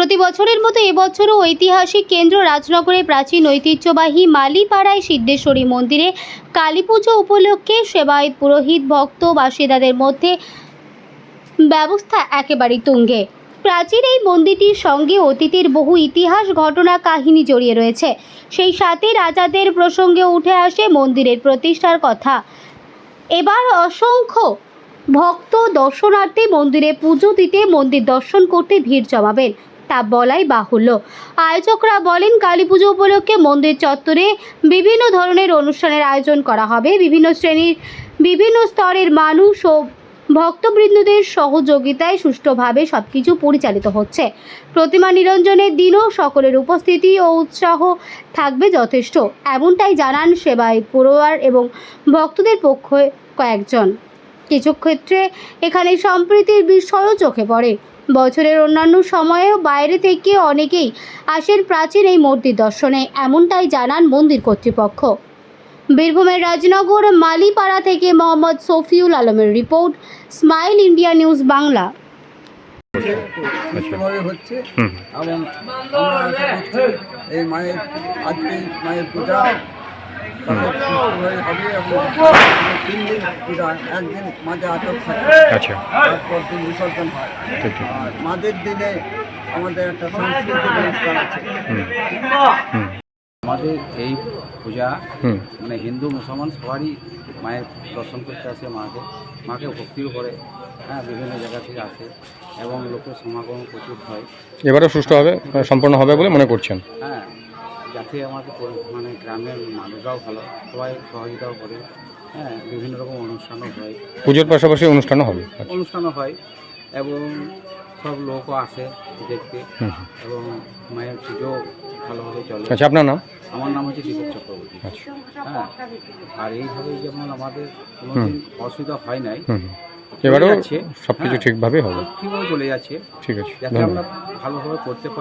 প্রতি বছরের মতো এবছরও ঐতিহাসিক কেন্দ্র রাজনগরের প্রাচীন ঐতিহ্যবাহী মালিপাড়ায় সিদ্ধেশ্বরী মন্দিরে কালী পুজো উপলক্ষে সেবায়ত পুরোহিত ভক্ত বাসিন্দাদের মধ্যে ব্যবস্থা একেবারেই তুঙ্গে। প্রাচীন এই মন্দিরটির সঙ্গে অতীতের বহু ইতিহাস ঘটনা কাহিনী জড়িয়ে রয়েছে। সেই সাথে রাজাদের প্রসঙ্গে উঠে আসে মন্দিরের প্রতিষ্ঠার কথা। এবার অসংখ্য ভক্ত দর্শনার্থী মন্দিরে পুজো দিতে মন্দির দর্শন করতে ভিড় জমাবেন। তা বলাই বাহুল্য। আয়োজকরা বলেন, কালী পুজো উপলক্ষে মন্দির চত্বরে বিভিন্ন ধরনের অনুষ্ঠানের আয়োজন করা হবে। বিভিন্ন শ্রেণির, বিভিন্ন স্তরের মানুষ ও ভক্তবৃন্দদের সহযোগিতায় সুষ্ঠুভাবে সবকিছু পরিচালিত হচ্ছে। প্রতিমা নিরঞ্জনের দিনও সকলের উপস্থিতি ও উৎসাহ থাকবে যথেষ্ট। এমনটাই জানান সেবায় পড়ুয়ার এবং ভক্তদের পক্ষে কয়েকজন। কিছু ক্ষেত্রে এখানে সম্প্রীতির বিষয়ও চোখে পড়ে। বছরের অন্যান্য সময়েও বাইরে থেকে অনেকেই আসেন প্রাচীন এই মূর্তি দর্শনে এমনটাই জানান মন্দির কর্তৃপক্ষ। বীরভূমের রাজনগর মালিপাড়া থেকে মোহাম্মদ সফিউল আলমের report smile India news Bangla. সুষ্ঠুভাবে হচ্ছে। এবং আমরা এই মায়ের আজকে মায়ের পূজা তাদের সুষ্ঠুভাবে হবে এবং তিন দিন একদিন মাঝে আটক থাকে আচ্ছা। তারপর দিন বিসর্জন হয়। আর আমাদের একটা সাংস্কৃতিক অনুষ্ঠান আছে। আমাদের এই পূজা মানে হিন্দু মুসলমান সবারই মায়ের দর্শন করতে আসে মাকে। মাকে ভক্তিও করে। হ্যাঁ বিভিন্ন জায়গা থেকে আসে এবং লোকের সমাগম প্রচুর হয়। এবারও সুষ্ঠুভাবে আহ, সম্পন্ন হবে বলে মনে করছেন? হ্যাঁ। যাতে আমাদের মানে গ্রামের মানুষরাও ভালো সবাই সহযোগিতাও করে। হ্যাঁ বিভিন্ন রকম অনুষ্ঠানও হয়। পুজোর পাশাপাশি অনুষ্ঠানও হবে? অনুষ্ঠানও হয় এবং সব লোকও আসে দেখতে। এবং মায়ের পুজো ভালোভাবে চলে। আচ্ছা আপনার নাম? আমার নাম হচ্ছে দীপক চক্রবর্তী। আচ্ছা। হ্যাঁ আর এইভাবে যেমন আমাদের কোনোদিন অসুবিধা হয় নাই। এবারেও। সব কিছু। ঠিকভাবে হবে? ঠিকভাবে চলে যাচ্ছে। ঠিক আছে যাতে আমরা ভালোভাবে করতে পারি।